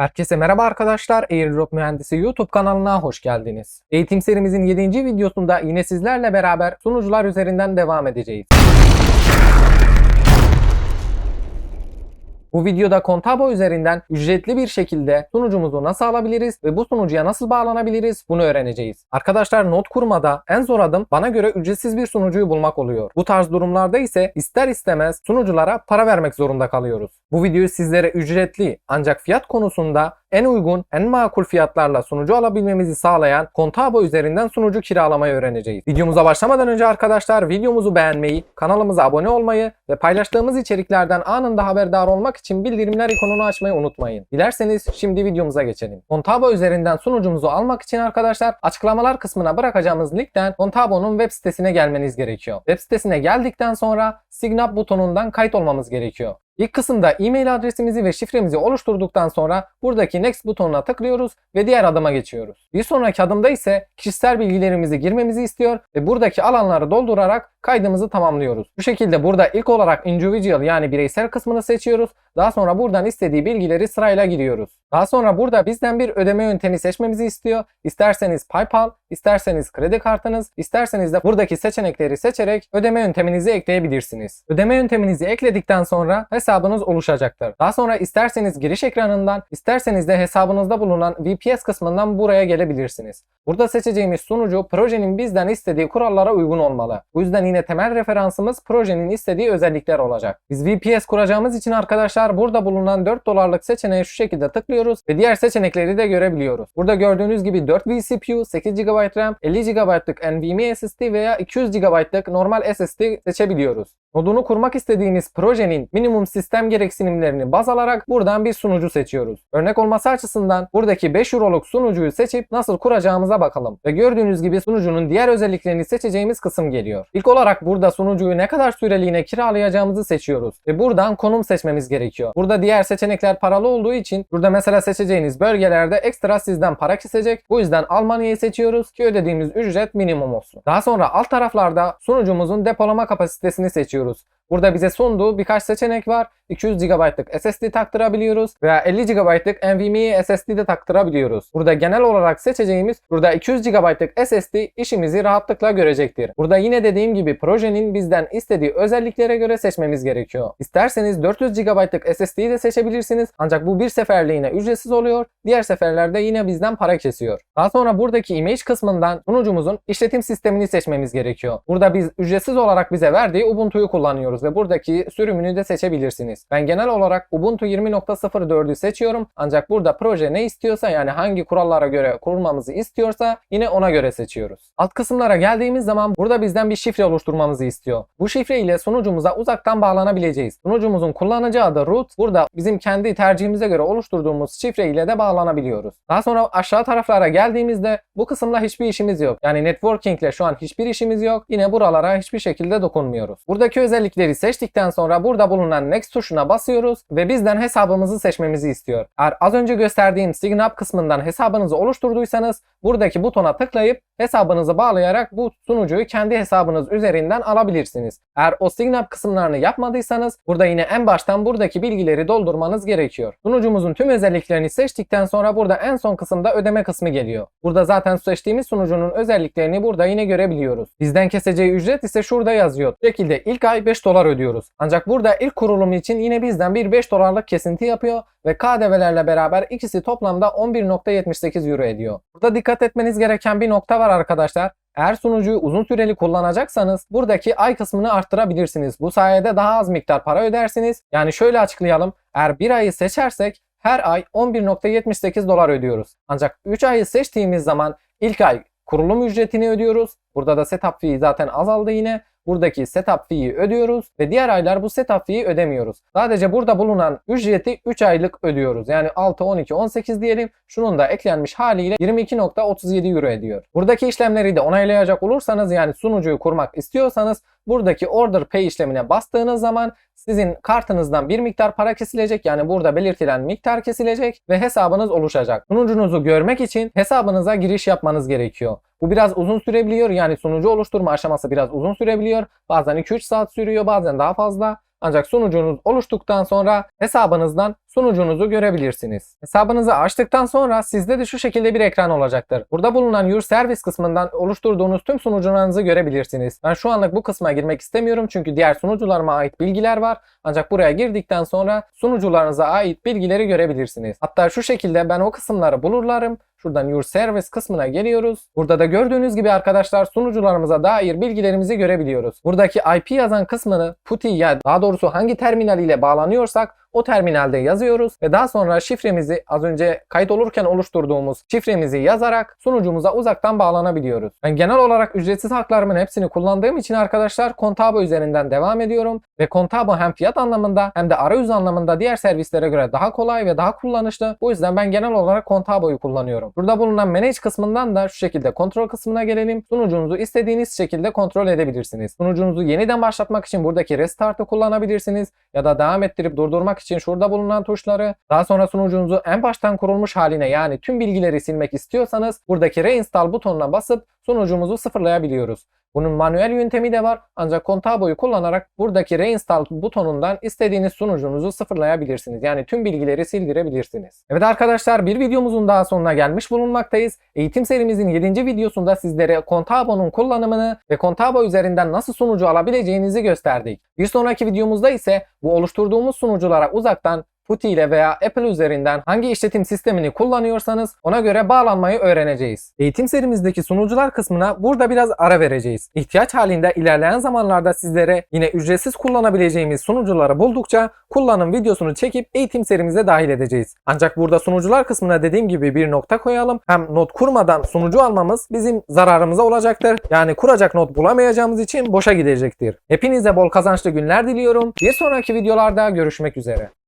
Herkese merhaba arkadaşlar. Airdrop Mühendisi YouTube kanalına hoş geldiniz. Eğitim serimizin 7. videosunda yine sizlerle beraber sunucular üzerinden devam edeceğiz. Bu videoda Contabo üzerinden ücretli bir şekilde sunucumuzu nasıl alabiliriz ve bu sunucuya nasıl bağlanabiliriz bunu öğreneceğiz. Arkadaşlar not kurmada en zor adım bana göre ücretsiz bir sunucuyu bulmak oluyor. Bu tarz durumlarda ise ister istemez sunuculara para vermek zorunda kalıyoruz. Bu videoyu sizlere ücretli ancak fiyat konusunda en uygun, en makul fiyatlarla sunucu alabilmemizi sağlayan Contabo üzerinden sunucu kiralamayı öğreneceğiz. Videomuza başlamadan önce arkadaşlar videomuzu beğenmeyi, kanalımıza abone olmayı ve paylaştığımız içeriklerden anında haberdar olmak için bildirimler ikonunu açmayı unutmayın. Dilerseniz şimdi videomuza geçelim. Contabo üzerinden sunucumuzu almak için arkadaşlar açıklamalar kısmına bırakacağımız linkten Contabo'nun web sitesine gelmeniz gerekiyor. Web sitesine geldikten sonra Sign Up butonundan kayıt olmamız gerekiyor. İlk kısımda e-mail adresimizi ve şifremizi oluşturduktan sonra buradaki Next butonuna tıklıyoruz ve diğer adıma geçiyoruz. Bir sonraki adımda ise kişisel bilgilerimizi girmemizi istiyor ve buradaki alanları doldurarak kaydımızı tamamlıyoruz. Bu şekilde burada ilk olarak individual yani bireysel kısmını seçiyoruz. Daha sonra buradan istediği bilgileri sırayla giriyoruz. Daha sonra burada bizden bir ödeme yöntemi seçmemizi istiyor. İsterseniz PayPal, isterseniz kredi kartınız, isterseniz de buradaki seçenekleri seçerek ödeme yönteminizi ekleyebilirsiniz. Ödeme yönteminizi ekledikten sonra hesabınız oluşacaktır. Daha sonra isterseniz giriş ekranından, isterseniz de hesabınızda bulunan VPS kısmından buraya gelebilirsiniz. Burada seçeceğimiz sunucu projenin bizden istediği kurallara uygun olmalı. Bu yüzden yine temel referansımız projenin istediği özellikler olacak. Biz VPS kuracağımız için arkadaşlar burada bulunan 4 dolarlık seçeneğe şu şekilde tıklıyoruz ve diğer seçenekleri de görebiliyoruz. Burada gördüğünüz gibi 4 vCPU, 8 GB RAM, 50 GB'lık NVMe SSD veya 200 GB'lık normal SSD seçebiliyoruz. Nodunu kurmak istediğimiz projenin minimum sistem gereksinimlerini baz alarak buradan bir sunucu seçiyoruz. Örnek olması açısından buradaki 5 Euro'luk sunucuyu seçip nasıl kuracağımıza bakalım. Ve gördüğünüz gibi sunucunun diğer özelliklerini seçeceğimiz kısım geliyor. İlk olarak burada sunucuyu ne kadar süreliğine kiralayacağımızı seçiyoruz. Ve buradan konum seçmemiz gerekiyor. Burada diğer seçenekler paralı olduğu için burada mesela seçeceğiniz bölgelerde ekstra sizden para kesecek. Bu yüzden Almanya'yı seçiyoruz ki ödediğimiz ücret minimum olsun. Daha sonra alt taraflarda sunucumuzun depolama kapasitesini seçiyoruz geçiyoruz. Burada bize sunduğu birkaç seçenek var. 200 GB'lık SSD taktırabiliyoruz veya 50 GB'lık NVMe SSD de taktırabiliyoruz. Burada genel olarak seçeceğimiz burada 200 GB'lık SSD işimizi rahatlıkla görecektir. Burada yine dediğim gibi projenin bizden istediği özelliklere göre seçmemiz gerekiyor. İsterseniz 400 GB'lık SSD'yi de seçebilirsiniz ancak bu bir seferliğine ücretsiz oluyor. Diğer seferlerde yine bizden para kesiyor. Daha sonra buradaki image kısmından sunucumuzun işletim sistemini seçmemiz gerekiyor. Burada biz ücretsiz olarak bize verdiği Ubuntu'yu kullanıyoruz ve buradaki sürümünü de seçebilirsiniz. Ben genel olarak Ubuntu 20.04'ü seçiyorum. Ancak burada proje ne istiyorsa yani hangi kurallara göre kurulmamızı istiyorsa yine ona göre seçiyoruz. Alt kısımlara geldiğimiz zaman burada bizden bir şifre oluşturmamızı istiyor. Bu şifre ile sunucumuza uzaktan bağlanabileceğiz. Sunucumuzun kullanıcı adı root. Burada bizim kendi tercihimize göre oluşturduğumuz şifre ile de bağlanabiliyoruz. Daha sonra aşağı taraflara geldiğimizde bu kısımla hiçbir işimiz yok. Yani networking ile şu an hiçbir işimiz yok. Yine buralara hiçbir şekilde dokunmuyoruz. Buradaki özellikleri seçtikten sonra burada bulunan next tuşuna basıyoruz ve bizden hesabımızı seçmemizi istiyor. Eğer az önce gösterdiğim Sign Up kısmından hesabınızı oluşturduysanız buradaki butona tıklayıp hesabınızı bağlayarak bu sunucuyu kendi hesabınız üzerinden alabilirsiniz. Eğer o Sign Up kısımlarını yapmadıysanız burada yine en baştan buradaki bilgileri doldurmanız gerekiyor. Sunucumuzun tüm özelliklerini seçtikten sonra burada en son kısımda ödeme kısmı geliyor. Burada zaten seçtiğimiz sunucunun özelliklerini burada yine görebiliyoruz. Bizden keseceği ücret ise şurada yazıyor. Bu şekilde ilk ay 5 dolar ödüyoruz. Ancak burada ilk kurulum için yine bizden bir 5 dolarlık kesinti yapıyor ve KDV'lerle beraber ikisi toplamda 11.78 euro ediyor. Burada dikkat etmeniz gereken bir nokta var arkadaşlar. Eğer sunucuyu uzun süreli kullanacaksanız buradaki ay kısmını arttırabilirsiniz. Bu sayede daha az miktar para ödersiniz. Yani şöyle açıklayalım. Eğer bir ayı seçersek her ay 11.78 dolar ödüyoruz. Ancak 3 ayı seçtiğimiz zaman ilk ay kurulum ücretini ödüyoruz. Burada da setup fee zaten azaldı yine. Buradaki setup fee'yi ödüyoruz ve diğer aylar bu setup fee'yi ödemiyoruz. Sadece burada bulunan ücreti 3 aylık ödüyoruz. Yani 6, 12, 18 diyelim. Şunun da eklenmiş haliyle 22.37 euro ediyor. Buradaki işlemleri de onaylayacak olursanız yani sunucuyu kurmak istiyorsanız buradaki order pay işlemine bastığınız zaman sizin kartınızdan bir miktar para kesilecek. Yani burada belirtilen miktar kesilecek ve hesabınız oluşacak. Sunucunuzu görmek için hesabınıza giriş yapmanız gerekiyor. Bu biraz uzun sürebiliyor. Yani sunucu oluşturma aşaması biraz uzun sürebiliyor. Bazen 2-3 saat sürüyor, bazen daha fazla. Ancak sunucunuz oluştuktan sonra hesabınızdan sunucunuzu görebilirsiniz. Hesabınızı açtıktan sonra sizde de şu şekilde bir ekran olacaktır. Burada bulunan Your Service kısmından oluşturduğunuz tüm sunucularınızı görebilirsiniz. Ben şu anlık bu kısma girmek istemiyorum çünkü diğer sunucularıma ait bilgiler var. Ancak buraya girdikten sonra sunucularınıza ait bilgileri görebilirsiniz. Hatta şu şekilde ben o kısımları bulurlarım. Şuradan Your Service kısmına geliyoruz. Burada da gördüğünüz gibi arkadaşlar sunucularımıza dair bilgilerimizi görebiliyoruz. Buradaki IP yazan kısmını PuTTY ya daha doğrusu hangi terminal ile bağlanıyorsak o terminalde yazıyoruz ve daha sonra şifremizi az önce kayıt olurken oluşturduğumuz şifremizi yazarak sunucumuza uzaktan bağlanabiliyoruz. Ben genel olarak ücretsiz haklarımın hepsini kullandığım için arkadaşlar Contabo üzerinden devam ediyorum ve Contabo hem fiyat anlamında hem de arayüz anlamında diğer servislere göre daha kolay ve daha kullanışlı. Bu yüzden ben genel olarak Contabo'yu kullanıyorum. Burada bulunan Manage kısmından da şu şekilde kontrol kısmına gelelim. Sunucunuzu istediğiniz şekilde kontrol edebilirsiniz. Sunucunuzu yeniden başlatmak için buradaki Restart'ı kullanabilirsiniz ya da devam ettirip durdurmak için şurada bulunan tuşları, daha sonra sunucunuzu en baştan kurulmuş haline yani tüm bilgileri silmek istiyorsanız buradaki Reinstall butonuna basıp sunucumuzu sıfırlayabiliyoruz. Bunun manuel yöntemi de var ancak Contabo'yu kullanarak buradaki Reinstall butonundan istediğiniz sunucunuzu sıfırlayabilirsiniz. Yani tüm bilgileri sildirebilirsiniz. Evet arkadaşlar bir videomuzun daha sonuna gelmiş bulunmaktayız. Eğitim serimizin 7. videosunda sizlere Contabo'nun kullanımını ve Contabo üzerinden nasıl sunucu alabileceğinizi gösterdik. Bir sonraki videomuzda ise bu oluşturduğumuz sunuculara uzaktan PuTTY ile veya Apple üzerinden hangi işletim sistemini kullanıyorsanız ona göre bağlanmayı öğreneceğiz. Eğitim serimizdeki sunucular kısmına burada biraz ara vereceğiz. İhtiyaç halinde ilerleyen zamanlarda sizlere yine ücretsiz kullanabileceğimiz sunucuları buldukça kullanım videosunu çekip eğitim serimize dahil edeceğiz. Ancak burada sunucular kısmına dediğim gibi bir nokta koyalım. Hem not kurmadan sunucu almamız bizim zararımıza olacaktır. Yani kuracak not bulamayacağımız için boşa gidecektir. Hepinize bol kazançlı günler diliyorum. Bir sonraki videolarda görüşmek üzere.